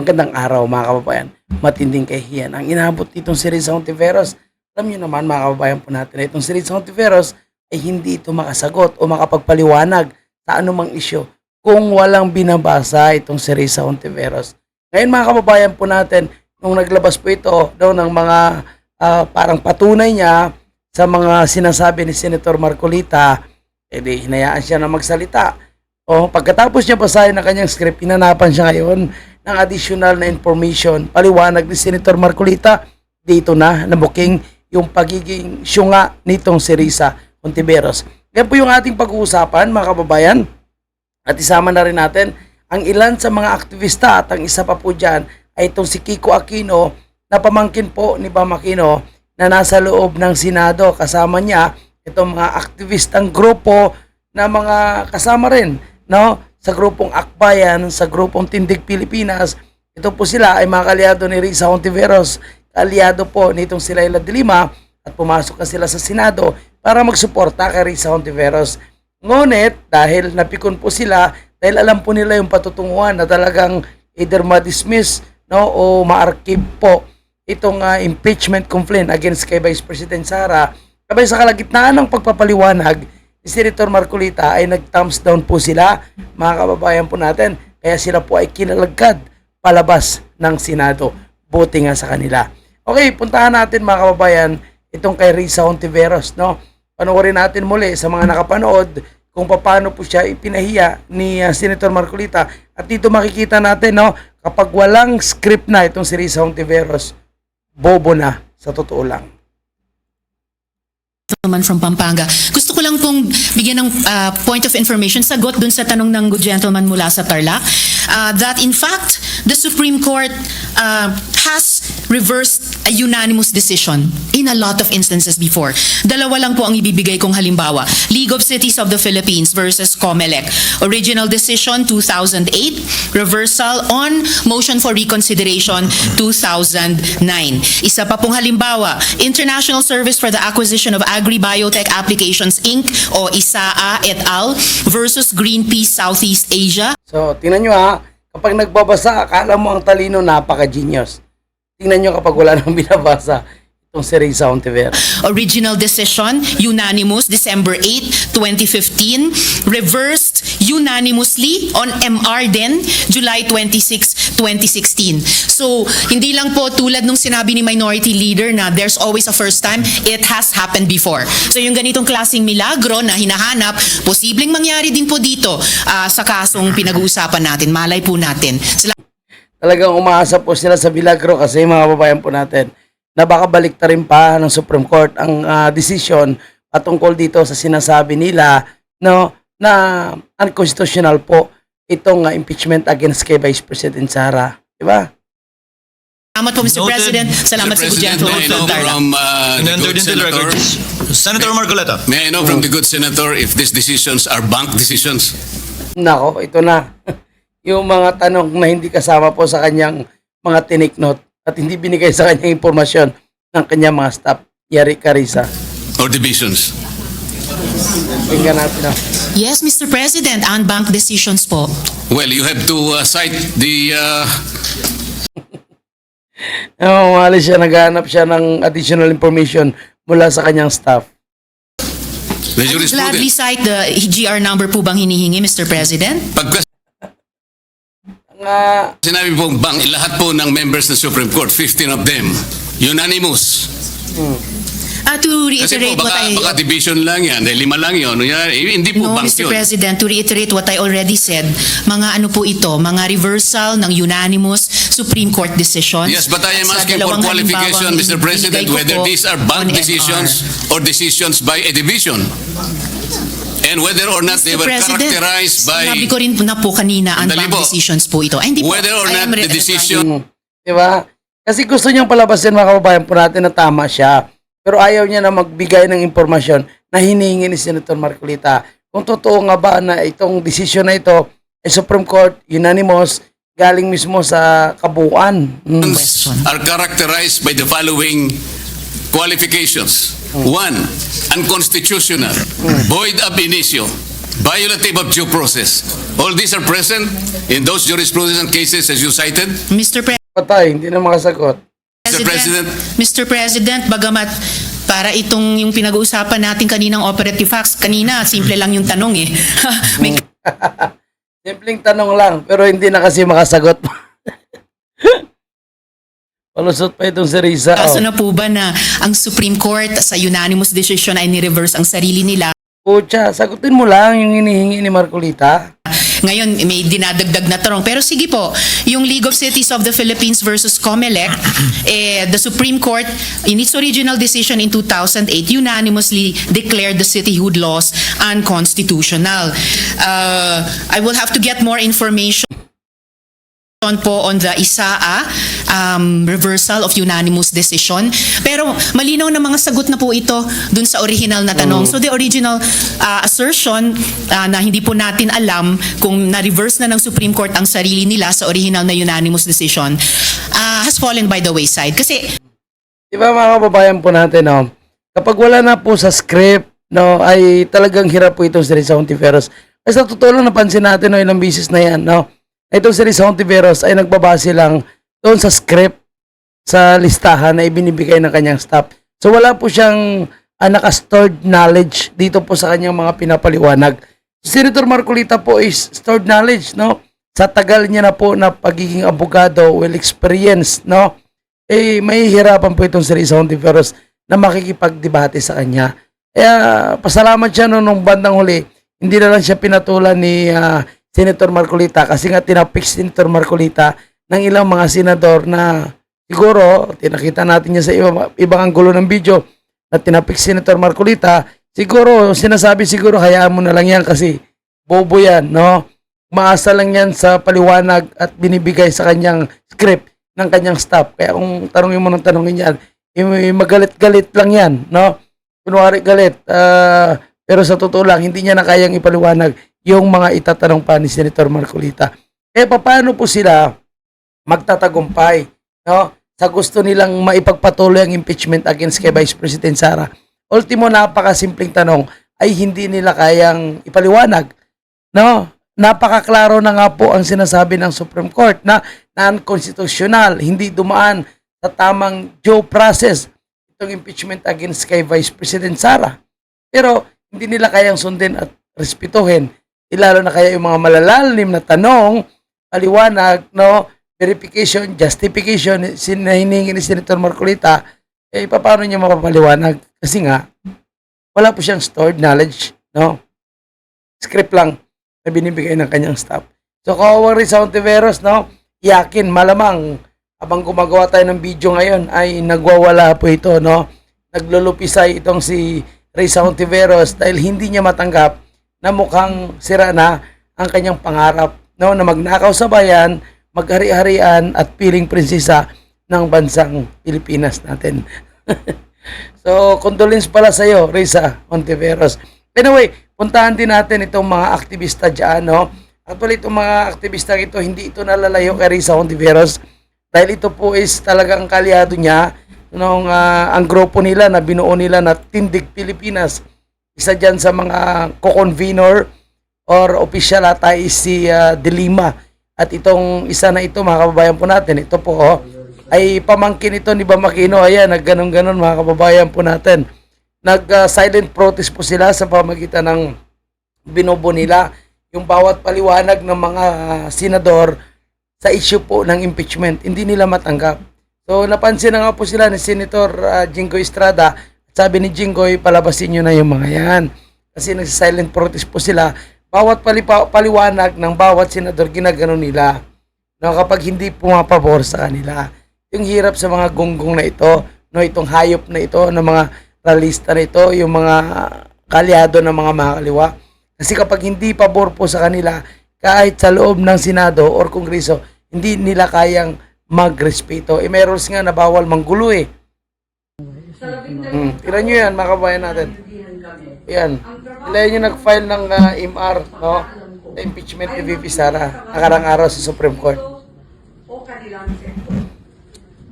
Magandang araw mga kababayan. Matinding kahiyan. Ang inabot nitong si Riza Ontiveros. Alam niyo naman mga kababayan po natin na itong si Riza Ontiveros ay hindi ito makasagot o makapagpaliwanag sa anumang isyo kung walang binabasa itong si Riza Ontiveros. Ngayon mga kababayan po natin, nung naglabas po ito daw ng mga ah, parang patunay niya sa mga sinasabi ni Senator Marcolita, edi hinayaan siya na magsalita. O pagkatapos niya basahin ang kanyang script, hinanapan siya ngayon ng additional na information. Paliwanag ni Senator Marcolita, dito na nabuking yung pagiging syunga nitong si Risa Ontiveros. Yan po yung ating pag-uusapan mga kababayan. At isama na rin natin ang ilan sa mga aktivista at ang isa pa po dyan ay itong si Kiko Aquino na pamangkin po ni Bam Aquino na nasa loob ng Senado. Kasama niya itong mga aktivistang grupo na mga kasama rin no sa grupong Akbayan, sa grupong Tindig Pilipinas. Ito po sila ay mga kalyado ni Risa Ontiveros, kalyado po nitong si Laila de Lima at pumasok na sila sa Senado para magsuporta kay Risa Ontiveros. Ngunit dahil napikon po sila, dahil alam po nila yung patutunguhan na talagang either ma-dismiss no, o ma-archive po itong ah, impeachment complaint against kay Vice President Sara. Kabay sa kalagitnaan ng pagpapaliwanag Senator Marcolita ay nag-thumbs down po sila, mga kababayan po natin. Kaya sila po ay kinalagkad palabas ng Senado. Buti nga sa kanila. Okay, puntahan natin mga kababayan itong kay Risa Ontiveros, no? Panoorin natin muli sa mga nakapanood kung paano po siya ipinahiya ni ah, Senator Marcolita. At dito makikita natin, no, kapag walang script na itong si Risa Ontiveros, bobo na sa totoo lang. Gentleman from Pampanga. Gusto ko lang pong bigyan ng uh, point of information, sagot dun sa tanong ng good gentleman mula sa Tarlac, uh, that in fact, the Supreme Court uh, has reversed a unanimous decision in a lot of instances before. Dalawa lang po ang ibibigay kong halimbawa. League of Cities of the Philippines versus COMELEC. Original decision 2008, reversal on motion for reconsideration 2009. Isa pa pong halimbawa, International Service for the Acquisition of Agri-Biotech Applications Inc. o ISAA et al. versus Greenpeace Southeast Asia. So, tingnan nyo ha, kapag nagbabasa, akala mo ang talino, napaka-genius. Tingnan nyo kapag wala nang binabasa itong si Risa Ontiveros. Original decision, unanimous, December 8, 2015. Reversed unanimously on MR din, July 26, 2016. So, hindi lang po tulad nung sinabi ni Minority Leader na there's always a first time, it has happened before. So, yung ganitong klaseng milagro na hinahanap, posibleng mangyari din po dito ah, sa kasong pinag-uusapan natin. Malay po natin. Sala- Talagang umaasa po sila sa Milagro kasi mga babayan po natin na baka balik rin pa ng Supreme Court ang ah, desisyon patungkol dito sa sinasabi nila no na unconstitutional po itong ah, impeachment against kay Vice President Sara. Di ba? Salamat po, Mr. Noted. President. Salamat Mr. sa good President, gentleman may I from know Tarlac. from uh, the good senator. Senator Marcoleta. may I know from the good senator if these decisions are bank decisions? Nako, ito na. Yung mga tanong na hindi kasama po sa kanyang mga tinik note at hindi binigay sa kanyang impormasyon ng kanyang mga staff. Yari Carissa. or divisions? Tingnan natin na. Yes, Mr. President, unbank decisions po. Well, you have to uh, cite the uh, Oh, umali siya, naghahanap siya ng additional information mula sa kanyang staff. the Gladly jurisprudence. cite the GR number po bang hinihingi, Mr. President? Pag Nga, sinabi pong bank, lahat po ng members ng Supreme Court, 15 of them, unanimous. Uh, to Kasi reiterate po, what baka, I... baka division lang yan, dahil lima lang yun. Yan, eh, Hindi po No, bank Mr. yun. President, to reiterate what I already said, mga ano po ito, mga reversal ng unanimous Supreme Court decisions. Yes, but I am sa asking for dalawang qualification, halimbawang Mr. President, ibinigay ko whether po these are on bank decisions or decisions by a division. And whether or not they Mr. were President, characterized by... Sinabi ko rin na po kanina, unbank po. decisions po ito. Ay, hindi po. Whether or I not the decision Mm. Di ba? Kasi gusto niyang palabasin mga kababayan po natin na tama siya. Pero ayaw niya na magbigay ng impormasyon na hinihingi ni Senator Marcolita. Kung totoo nga ba na itong desisyon na ito ay Supreme Court unanimous galing mismo sa kabuuan. Mm. Are characterized by the following qualifications. One, unconstitutional, void ab initio, violative of due process. All these are present in those jurisprudence and cases as you cited. Mr. Pre- Patay, hindi na makasagot. Mr. President. Mr. President, bagamat para itong yung pinag-uusapan natin kaninang operative facts, kanina simple lang yung tanong eh. May Simpleng tanong lang, pero hindi na kasi makasagot. Palusot pa itong si Risa. kaso Oh. na po ba na ang Supreme Court sa unanimous decision ay ni-reverse ang sarili nila? Pucha, sagutin mo lang yung hinihingi ni Marcolita. Ngayon, may dinadagdag na tarong. Pero sige po, yung League of Cities of the Philippines versus COMELEC, eh, the Supreme Court, in its original decision in 2008, unanimously declared the cityhood laws unconstitutional. Uh, I will have to get more information po on the ISAA um, reversal of unanimous decision. Pero malinaw na mga sagot na po ito dun sa original na tanong. So the original uh, assertion uh, na hindi po natin alam kung na-reverse na ng Supreme Court ang sarili nila sa original na unanimous decision uh, has fallen by the wayside. Kasi Di ba mga kababayan po natin, no? kapag wala na po sa script, no, ay talagang hirap po itong si Risa Hontiveros. Kasi sa totoo lang napansin natin, no, ilang bisis na yan, no? Itong si Risa Hontiveros ay nagbabase lang doon sa script, sa listahan na ibinibigay ng kanyang staff. So wala po siyang uh, naka-stored knowledge dito po sa kanyang mga pinapaliwanag. Senator Marcolita po is stored knowledge, no? Sa tagal niya na po na pagiging abogado, well experienced, no? eh mahihirapan po itong si Risa Hontiveros na makikipagdebate sa kanya. Kaya pasalamat siya no, nung bandang huli, hindi na lang siya pinatulan ni ah, Senator Marcolita kasi nga tinapik si Senator Marcolita ng ilang mga senador na siguro, tinakita natin niya sa iba, ibang anggulo ng video na tinapik Senator Marcolita, siguro, sinasabi siguro, hayaan mo na lang yan kasi bobo yan, no? Maasa lang yan sa paliwanag at binibigay sa kanyang script ng kanyang staff. Kaya kung tanongin mo ng tanongin yan, eh, magalit-galit lang yan, no? Kunwari galit. ah, pero sa totoo lang, hindi niya na kayang ipaliwanag yung mga itatanong pa ni Senator Marcolita. Eh, paano po sila magtatagumpay, no? Sa gusto nilang maipagpatuloy ang impeachment against kay Vice President Sara. Ultimo, napakasimpleng tanong ay hindi nila kayang ipaliwanag, no? Napakaklaro na nga po ang sinasabi ng Supreme Court na non-constitutional, hindi dumaan sa tamang due process itong impeachment against kay Vice President Sara. Pero hindi nila kayang sundin at respetuhin. Ilalo na kaya yung mga malalalim na tanong, paliwanag, no, verification, justification, sin na hiningi ni Senator Marcolita, eh, paano niya mapapaliwanag? Kasi nga, wala po siyang stored knowledge, no? Script lang na binibigay ng kanyang staff. So, kawawang rin sa Ontiveros, no? Yakin, malamang, habang gumagawa tayo ng video ngayon, ay nagwawala po ito, no? Naglulupisay itong si Risa Ontiveros dahil hindi niya matanggap na mukhang sira na ang kanyang pangarap, no? Na magnakaw sa bayan, maghari-harian at piling prinsesa ng bansang Pilipinas natin. so, condolence pala sa iyo, Risa Ontiveros. Anyway, puntahan din natin itong mga aktivista dyan, no? Actually, itong mga aktivista ito, hindi ito nalalayo kay Risa Ontiveros dahil ito po is talagang kalyado niya nung ah, ang grupo nila na binuo nila na Tindig Pilipinas. Isa dyan sa mga co-convenor or official ata is si ah, De. At itong isa na ito, mga kababayan po natin, ito po, oh, ay pamangkin ito ni Bamakino. Ayan, nagganon-ganon mga kababayan po natin. Nag-silent protest po sila sa pamagitan ng binobo nila yung bawat paliwanag ng mga senador sa issue po ng impeachment. Hindi nila matanggap. So napansin na nga po sila ni Senator uh, Jinggoy Estrada. Sabi ni Jinggoy, palabasin nyo na yung mga yan. Kasi nagsa-silent protest po sila. Bawat palipa- paliwanag ng bawat senador ginagano nila. No, kapag hindi pumapabor sa kanila. Yung hirap sa mga gunggong na ito, no, itong hayop na ito, ng mga ralista na ito, yung mga kalyado ng mga makakaliwa. Kasi kapag hindi pabor po sa kanila, kahit sa loob ng Senado or Kongreso, hindi nila kayang magrespeto. Eh, may rules nga na bawal manggulo eh. Hmm. Tira nyo yan, mga kabayan natin. Yan. Sila yung nag-file ng ah, MR, no? Sa impeachment ni VP Sara, nakarang araw sa Supreme Court. o kanilang sektor.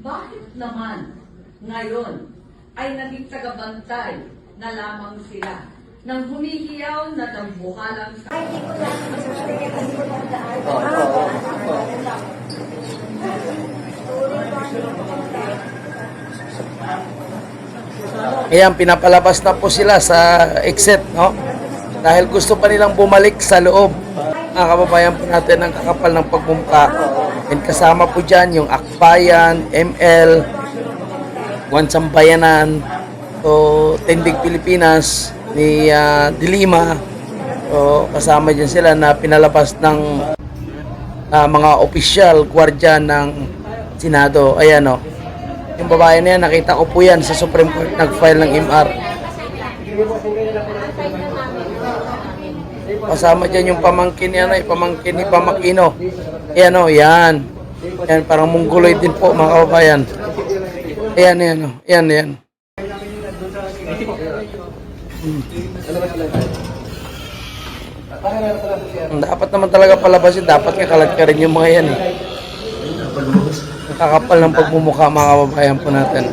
Bakit naman ngayon ay naging tagabantay na lamang sila ng humihiyaw na dambuhalang sa Ayan, pinapalabas na po sila sa exit, no? Dahil gusto pa nilang bumalik sa loob. Mga kababayan po natin ang kakapal ng pagmumka. And kasama po dyan yung Akbayan, ML, Wansang Bayanan, so Tendig Pilipinas, ni ah, Dilima. So, kasama dyan sila na pinalabas ng ah, mga opisyal, gwardya ng Senado. Ayan o. Yung babae na yan, nakita ko po yan sa Supreme Court, nag-file ng MR. Kasama dyan yung pamangkin ni, ano, yung pamangkin ni Pamakino. Ayan o, yan. Yan, parang mongoloid din po, mga kababayan. Ayan, ayan o. Ayan, ayan. Hmm. Dapat naman talaga palabasin. Dapat nga kalat ka rin yung mga yan eh. Nakakapal ng pagmumukha mga kababayan po natin.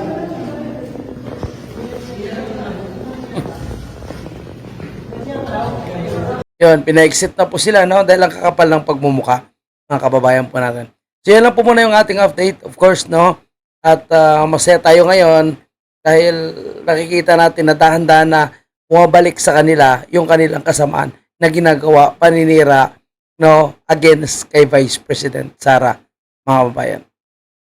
Yun, pina-exit na po sila, no? Dahil ang kakapal ng pagmumukha, mga kababayan po natin. So, yan lang po muna yung ating update, of course, no? At ah, masaya tayo ngayon dahil nakikita natin na dahan-dahan na bumabalik sa kanila yung kanilang kasamaan na ginagawa paninira no against kay Vice President Sara mga kababayan.